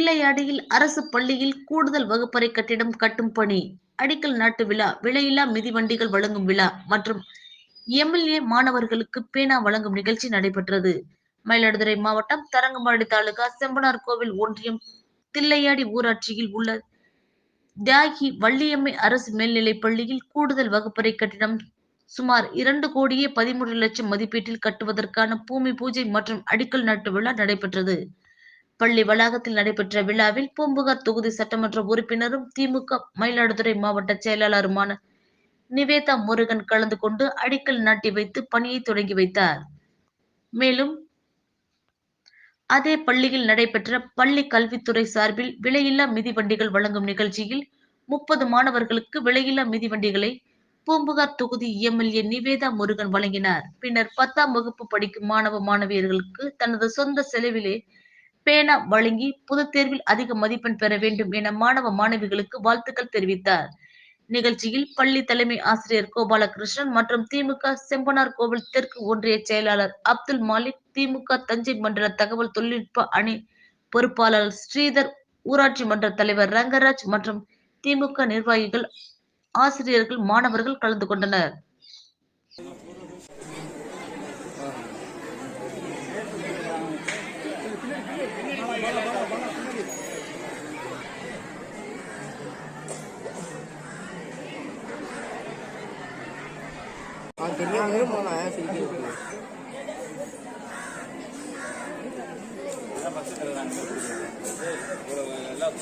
தில்லையாடியில் அரசு பள்ளியில் கூடுதல் வகுப்பறை கட்டிடம் கட்டும் பணி. அடிக்கல் நாட்டு விழா விலையில்லா மிதிவண்டிகள் வழங்கும் விழா மற்றும் எம்எல்ஏ மாணவர்களுக்கு பேனா வழங்கும் நிகழ்ச்சி நடைபெற்றது. மயிலாடுதுறை மாவட்டம் தரங்கம்பாடி தாலுகா செம்பனார் கோவில் ஒன்றியம் தில்லையாடி ஊராட்சியில் உள்ள தியாகி வள்ளியம்மை அரசு மேல்நிலைப் பள்ளியில் கூடுதல் வகுப்பறை கட்டிடம் சுமார் இரண்டு கோடியே பதிமூன்று லட்சம் மதிப்பீட்டில் கட்டுவதற்கான பூமி பூஜை மற்றும் அடிக்கல் நாட்டு விழா நடைபெற்றது. பள்ளி வளாகத்தில் நடைபெற்ற விழாவில் பூம்புகார் தொகுதி சட்டமன்ற உறுப்பினரும் திமுக மயிலாடுதுறை மாவட்ட செயலாளருமான நிவேதா முருகன் கலந்து கொண்டு அடிக்கல் நாட்டி வைத்து பணியை தொடங்கி வைத்தார். மேலும் அதே பள்ளியில் நடைபெற்ற பள்ளி கல்வித்துறை சார்பில் விலையில்லா மிதிவண்டிகள் வழங்கும் நிகழ்ச்சியில் முப்பது மாணவர்களுக்கு விலையில்லா மிதிவண்டிகளை பூம்புகார் தொகுதி எம்எல்ஏ நிவேதா முருகன் வழங்கினார். பின்னர் பத்தாம் வகுப்பு படிக்கும் மாணவ மாணவியர்களுக்கு தனது சொந்த செலவிலே பேனா வழங்கி பொதுத் தேர்வில் அதிக மதிப்பெண் பெற வேண்டும் என மாணவ மாணவிகளுக்கு வாழ்த்துக்கள் தெரிவித்தார். நிகழ்ச்சியில் பள்ளி தலைமை ஆசிரியர் கோபாலகிருஷ்ணன் மற்றும் திமுக செம்பனார் கோவில் தெற்கு ஒன்றிய செயலாளர் அப்துல் மாலிக் திமுக தஞ்சை மண்டல தகவல் தொழில்நுட்ப அணி பொறுப்பாளர் ஸ்ரீதர் ஊராட்சி மன்ற தலைவர் ரங்கராஜ் மற்றும் திமுக நிர்வாகிகள் ஆசிரியர்கள் மாணவர்கள் கலந்து கொண்டனர். பெரிய விரும்புனா சிரிக்கிறது எல்லாம்